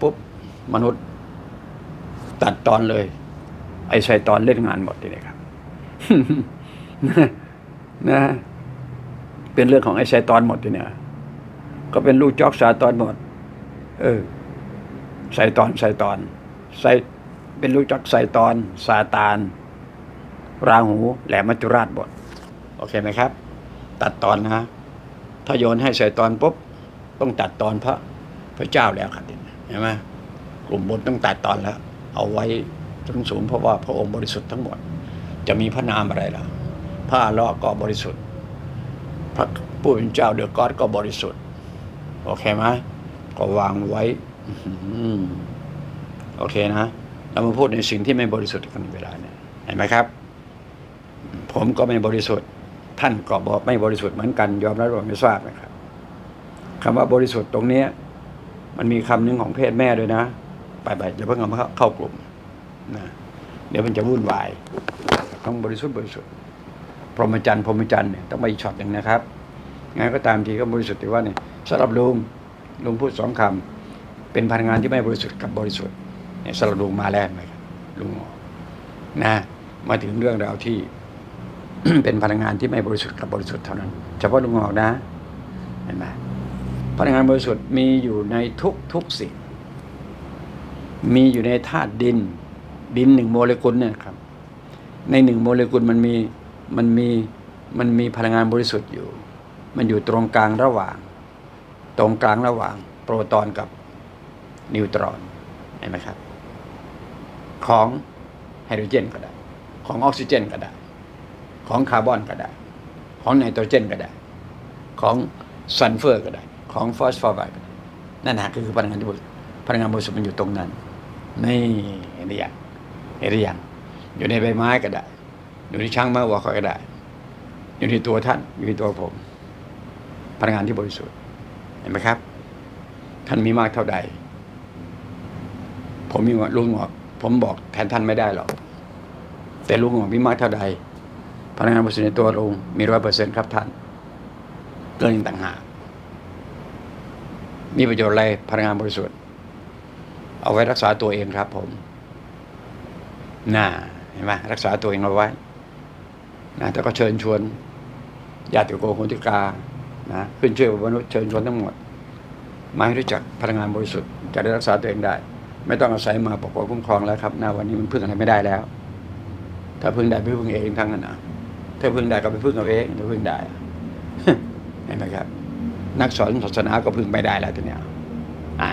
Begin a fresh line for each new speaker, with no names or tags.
ปุ๊บมนุษย์ตัดตอนเลย ไอ้ชัยตอนเล่นงานหมดทีนี้ครับนะ เป็นเรื่องของไอ้ชัยตอนหมดทีเนี้ยก็เป็นลูกจอกสาตอนหมด เออไซตอนไซตอนไซเป็นลูกจอกไซตอนซาตานราหูแหลมมัจจุราชบทโอเคไหมครับ ตัดตอนนะถ้าโยนให้ไซตอนปุ๊บต้องตัดตอนพระพระเจ้าแล้วครับเห็นไหมกลุ่มบนต้องตัดตอนแล้ว เอาไว้สูงสูงเพราะว่าพระองค์บริสุทธิ์ทั้งหมด จะมีพระนามอะไรล่ะพระลอก็บริสุทธิ์ พระผู้เป็นเจ้าเดือกอดก็บริสุทธิ์ โอเคไหมก็วางไว้อโอเคนะ เรามาพูดในสิ่งที่ไม่บริสุทธิ์กันเวลาเนี่ยเห็นไหมครับ ผมก็ไม่บริสุทธิ์ ท่านก็บอกไม่บริสุทธิ์เหมือนกัน ยอมรับว่าไม่ทราบนะครับคำว่าบริสุทธิ์ตรงเนี้ มันมีคำหนึงของเพศแม่ด้วยนะ ไปไปอย่าเพิ่งเอาเข้ากลุ่มนะเดี๋ยวมันจะวุ่นวาย ต้องบริสุทธิ์บริสุทธิ์พรหมจรรย์พรหมจรรย์เนี่ยต้องไปอีกช็อตหนึ่งนะครับงั้นก็ตามทีก็บริสุทธิ์แต่ว่าเนี่ยสำหรับลุงลุงพูดสองคำเป็นพลังงานที่ไม่บริสุทธิ์กับบริสุทธิ์เนี่ยสำหรับลุงมาแล้วไหมลุงนะ มาถึงเรื่องราวที่เป็นพลังงานที่ไม่บริสุทธิ์กับบริสุทธิ์เท่านั้น เฉพาะลุงออกนะเห็นไหม พลังงานบริสุทธิ์มีอยู่ในทุกทุกสิ่ง มีอยู่ในธาตุดิน ดินหนึ่งโมเลกุลเนี่ยครับ ในหนึ่งโมเลกุลมันมีมันมีมันมีพลังงานบริสุทธิ์อยู่ มันอยู่ตรงกลางระหว่าง ตรงกลางระหว่าง โปรตอนกับนิวตรอนเห็นไหมครับ ของไฮโดรเจนก็ได้ ของออกซิเจนก็ได้ ของคาร์บอนก็ได้ ของไนโตรเจนก็ได้ ของซัลเฟอร์ก็ได้ ของฟอสฟอไรด์ก็ได้นั่นนะคือพลังงานที่บริสุทธิ์พลังงานบริสุทธิ์มันอยู่ตรงนั้น นี่เห็นหรือยังเห็นหรือยังอยู่ในใบไม้ก็ได้ อยู่ในช้างม้าวัวก็ได้ อยู่ในตัวท่านอยู่ในตัวผม พลังงานที่บริสุทธิ์เห็นไหมครับ ท่านมีมากเท่าใด ผมมีลุงหงอกผมบอกแทนท่านไม่ได้หรอกแต่ลุงหงอกมีมากเท่าใดพลังงานบริสุทธิ์ในตัวลุงมีร้อยเปอร์เซ็นต์ครับท่านเกินต่างหาก มีประโยชน์อะไรพลังงานบริสุทธิ์ เอาไว้รักษาตัวเองครับ ผมน่าเห็นไหมรักษาตัวเองเอาไว้นะแต่ก็เชิญชวนญาติโกโหติกานะขึ้นชื่อว่ามนุษย์เชิญชวนทั้งหมด มาให้รู้จักพลังงานบริสุทธิ์จะได้รักษาตัวเองได้ ไม่ต้องอาศัยมาปกป้องคุ้มครองแล้วครับหน้าวันนี้มันพึ่งอะไรไม่ได้แล้ว ถ้าพึ่งได้ไปพึ่งเองทั้งนั้นนะถ้าพึ่งได้ก็ไปพึ่งเอาเองถ้าพึ่งได้เห็นไหมครับ นักสอนศาสนาก็พึ่งไม่ได้แล้วทีเนี้ยอะ